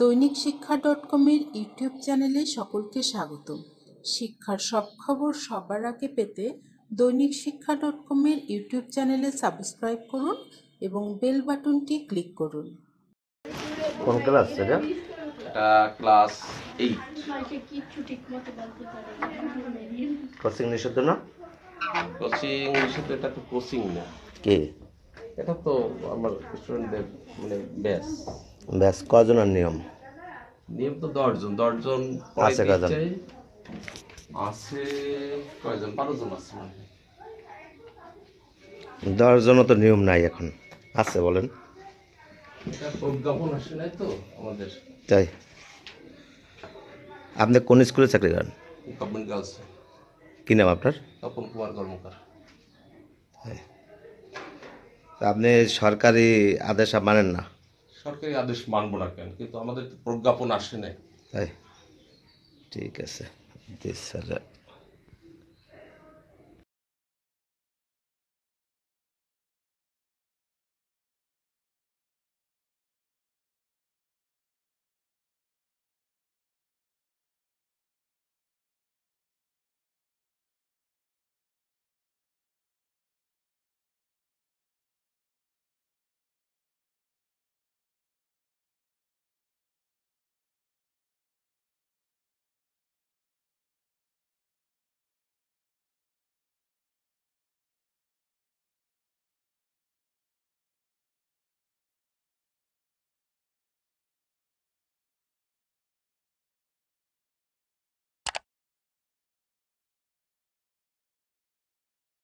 দৈনিক শিক্ষা ডট কমের ইউটিউব চ্যানেলে সকলকে স্বাগত শিক্ষার সব খবর সবার আগে পেতে দৈনিক শিক্ষা ডট কমের ইউটিউব চ্যানেলে সাবস্ক্রাইব করুন এবং বেল বাটনটি ক্লিক করুন। কোন ক্লাস এটা এটা ক্লাস এইট কোচিং নিষিদ্ধ না? কোচিং সাথে এটা তো কোচিং না। কে? এটা তো আমার স্টুডেন্টদের মানে ব্যাস ব্যাস কজনের নিয়ম? নিয়ম তো দশজন দশজন আছে কজন? আছে কয়জন? বারো জন আছে। দশজনও তো নিয়ম নাই এখন। আছে বলেন। তো আমাদের। তাই। আপনি কোন স্কুলে চাকরি করেন? কি নাম আপনার? তপন কুমার কর্মকার। আপনি সরকারি আদেশ মানেন না। সরকারি আদেশ মানব না কেন? কিন্তু আমাদের প্রজ্ঞাপন আসে নাই। ঠিক আছে। স্যার।